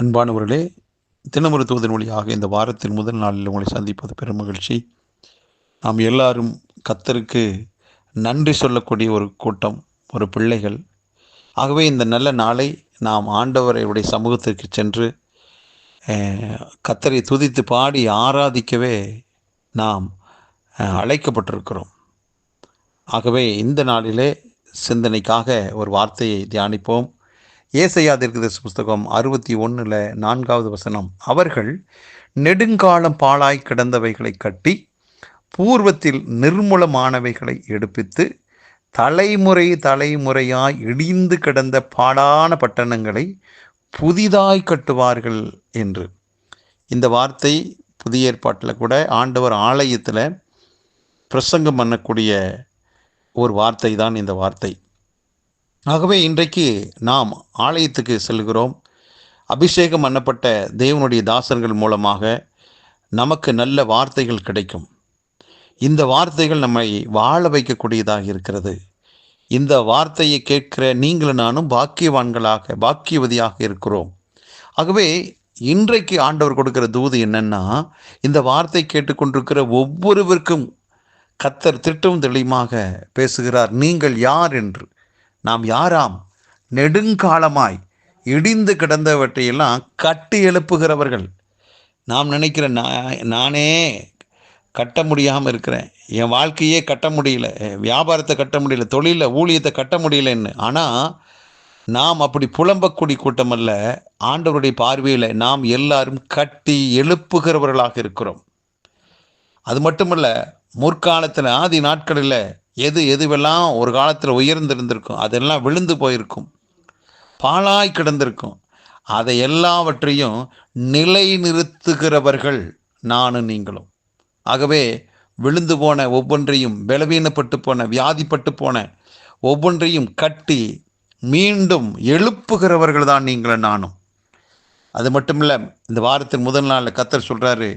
அன்பானவர்களே தினமருத்துவதன் வழியாக இந்த வாரத்தின் முதல் நாளில் உங்களை சந்திப்பது பெரும் மகிழ்ச்சி. நாம் எல்லாரும் கத்தருக்கு நன்றி சொல்லக்கூடிய ஒரு கூட்டம் ஒரு பிள்ளைகள். ஆகவே இந்த நல்ல நாளை நாம் ஆண்டவரையுடைய சமூகத்திற்கு சென்று கத்தரை துதித்து பாடி ஆராதிக்கவே நாம் அழைக்கப்பட்டிருக்கிறோம். ஆகவே இந்த நாளிலே சிந்தனைக்காக ஒரு வார்த்தையை தியானிப்போம். ஏசையா தீர்க்கதரிசி புஸ்தகம் அறுபத்தி ஒன்றில் நான்காவது வசனம். அவர்கள் நெடுங்காலம் பாழாய் கிடந்தவைகளை கட்டி பூர்வத்தில் நிர்மூலமானவைகளை எடுப்பித்து தலைமுறை தலைமுறையாய் இடிந்து கிடந்த பாடான பட்டணங்களை புதிதாய் கட்டுவார்கள் என்று. இந்த வார்த்தை புதிய ஏற்பாட்டில் கூட ஆண்டவர் ஆலயத்தில் பிரசங்கம் பண்ணக்கூடிய ஒரு வார்த்தை தான் இந்த வார்த்தை. ஆகவே இன்றைக்கு நாம் ஆலயத்துக்கு செல்கிறோம். அபிஷேகம் பண்ணப்பட்ட தேவனுடைய தாசர்கள் மூலமாக நமக்கு நல்ல வார்த்தைகள் கிடைக்கும். இந்த வார்த்தைகள் நம்மை வாழ வைக்கக்கூடியதாக இருக்கிறது. இந்த வார்த்தையை கேட்கிற நீங்களும் நானும் பாக்கியவான்களாக பாக்கியவதியாக இருக்கிறோம். ஆகவே இன்றைக்கு ஆண்டவர் கொடுக்கிற தூது என்னன்னா இந்த வார்த்தை கேட்டுக்கொண்டிருக்கிற ஒவ்வொருவருக்கும் கத்தர் திட்டம் தெளிவாக பேசுகிறார். நீங்கள் யார் என்று. நாம் யாராம் நெடுங்காலமாய் இடிந்து கிடந்தவற்றையெல்லாம் கட்டி எழுப்புகிறவர்கள். நாம் நினைக்கிற நான் நானே கட்ட முடியாமல் இருக்கிறேன். என் வாழ்க்கையே கட்ட முடியல. வியாபாரத்தை கட்ட முடியல. தொழிலில் ஊழியத்தை கட்ட முடியலன்னு. ஆனால் நாம் அப்படி புலம்பக்கூடிய கூட்டம் அல்ல. ஆண்டவருடைய பார்வையில் நாம் எல்லாரும் கட்டி எழுப்புகிறவர்களாக இருக்கிறோம். அது மட்டுமல்ல முற்காலத்தில் ஆதி நாட்களில் எது எதுவெல்லாம் ஒரு காலத்தில் உயர்ந்திருந்திருக்கும் அதெல்லாம் விழுந்து போயிருக்கும். பாழாய் கிடந்திருக்கும். அதை எல்லாவற்றையும் நிலைநிறுத்துகிறவர்கள் நானும் நீங்களும். ஆகவே விழுந்து போன ஒவ்வொன்றையும் பலவீனப்பட்டு போன வியாதிப்பட்டு போன ஒவ்வொன்றையும் கட்டி மீண்டும் எழுப்புகிறவர்கள் தான் நீங்களும் நானும். அது மட்டும் இல்லை இந்த வாரத்தின் முதல் நாளில் கத்தர் சொல்கிறாரு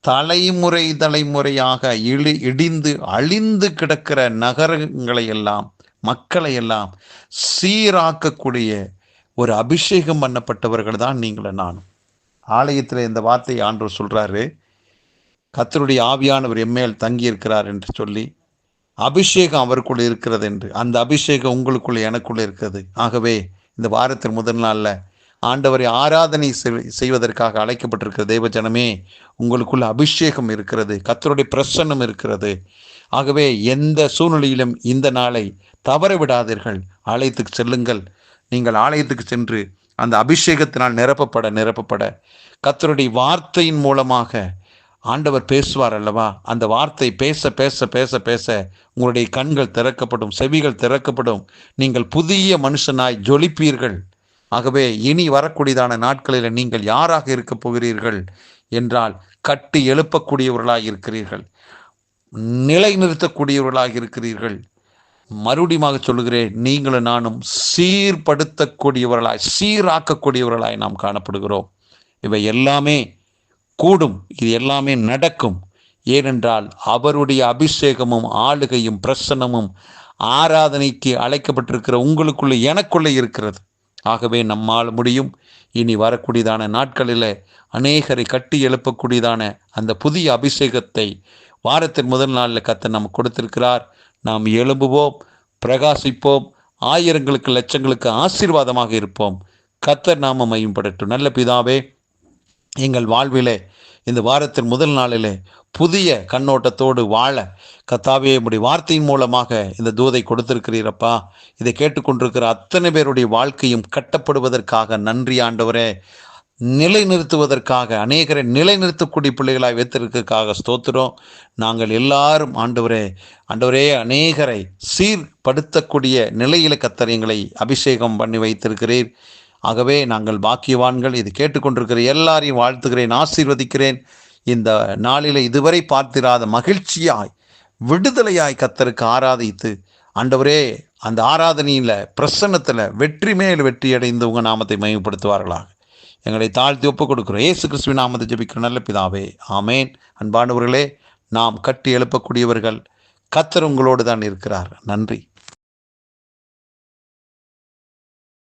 தலைமுறை தலைமுறையாக இழி இடிந்து அழிந்து கிடக்கிற நகரங்களை எல்லாம் மக்களை எல்லாம் சீராக்கக்கூடிய ஒரு அபிஷேகம் பண்ணப்பட்டவர்கள் தான் நீங்கள நானும். ஆலயத்தில் இந்த வார்த்தையை ஆண்டவர் சொல்கிறாரு கத்தருடைய ஆவியானவர் எம்மேல் தங்கியிருக்கிறார் என்று சொல்லி அபிஷேகம் அவருக்குள் இருக்கிறது என்று அந்த அபிஷேகம் உங்களுக்குள்ள எனக்குள்ள இருக்கிறது. ஆகவே இந்த வாரத்தின் முதல் நாளில் ஆண்டவரை ஆராதனை செய்வதற்காக அழைக்கப்பட்டிருக்கிற தெய்வ ஜனமே உங்களுக்குள்ள அபிஷேகம் இருக்கிறது கத்தருடைய பிரசன்னம் இருக்கிறது. ஆகவே எந்த சூழ்நிலையிலும் இந்த நாளை தவற விடாதீர்கள் ஆலயத்துக்கு செல்லுங்கள். நீங்கள் ஆலயத்துக்கு சென்று அந்த அபிஷேகத்தினால் நிரப்பப்பட நிரப்பப்பட. கத்தருடைய வார்த்தையின் மூலமாக ஆண்டவர் பேசுவார் அல்லவா? அந்த வார்த்தை பேச பேச பேச பேச உங்களுடைய கண்கள் திறக்கப்படும் செவிகள் திறக்கப்படும். நீங்கள் புதிய மனுஷனாய் ஜொலிப்பீர்கள். ஆகவே இனி வரக்கூடியதான நாட்களில் நீங்கள் யாராக இருக்கப் போகிறீர்கள் என்றால் கட்டி எழுப்பக்கூடியவர்களாக இருக்கிறீர்கள். நிலைநிறுத்தக்கூடியவர்களாக இருக்கிறீர்கள். மறுபடியுமாக சொல்லுகிறேன் நீங்களும் நானும் சீர்படுத்தக்கூடியவர்களாய் சீராக்கக்கூடியவர்களாய் நாம் காணப்படுகிறோம். இவை எல்லாமே கூடும் இது எல்லாமே நடக்கும். ஏனென்றால் அவருடைய அபிஷேகமும் ஆளுகையும் பிரசன்னமும் ஆராதனைக்கு அழைக்கப்பட்டிருக்கிற உங்களுக்குள்ளே எனக்குள்ளே இருக்கிறது. ஆகவே நம்மால் முடியும். இனி வரக்கூடியதான நாட்களில் அநேகரை கட்டி எழுப்பக்கூடியதான அந்த புதிய அபிஷேகத்தை வாரத்தின் முதல் நாளில் கத்த நமக்கு கொடுத்திருக்கிறார். நாம் எழும்புவோம் பிரகாசிப்போம் ஆயிரங்களுக்கு லட்சங்களுக்கு ஆசீர்வாதமாக இருப்போம். கத்தர் நாம மையப்படட்டும் நல்ல பிதாவே எங்கள் வாழ்விலே இந்த வாரத்தின் முதல் நாளிலே புதிய கண்ணோட்டத்தோடு வாழ கத்தாவே உடைய வார்த்தையின் மூலமாக இந்த தூதை கொடுத்திருக்கிறீரப்பா. இதை கேட்டுக்கொண்டிருக்கிற அத்தனை பேருடைய வாழ்க்கையும் கட்டப்படுவதற்காக நன்றி ஆண்டவரே. நிலைநிறுத்துவதற்காக அநேகரை நிலைநிறுத்தக்கூடிய பிள்ளைகளாக வைத்திருக்கிறதுக்காக ஸ்தோத்திரம். நாங்கள் எல்லாரும் ஆண்டவரே ஆண்டவரே அநேகரை சீர்படுத்தக்கூடிய நிலையில கத்தரியங்களை அபிஷேகம் பண்ணி வைத்திருக்கிறீர். ஆகவே நாங்கள் பாக்கியவான்கள் இது கேட்டுக்கொண்டிருக்கிற எல்லாரையும் வாழ்த்துகிறேன் ஆசீர்வதிக்கிறேன். இந்த நாளில் இதுவரை பார்த்திராத மகிழ்ச்சியாய் விடுதலையாய் கத்தருக்கு ஆராதித்து ஆண்டவரே அந்த ஆராதனையில் பிரசன்னத்தில் வெற்றி மேல் வெற்றி அடைந்து உங்கள் நாமத்தை மையப்படுத்துவார்களாக எங்களை தாழ்த்தி ஒப்புக் கொடுக்கிறோம். ஏசு கிறிஸ்துவின் நாமத்தை ஜபிக்கிற நல்ல பிதாவே ஆமேன். அன்பானவர்களே நாம் கட்டி எழுப்பக்கூடியவர்கள் கத்தர் உங்களோடு தான் இருக்கிறார். நன்றி.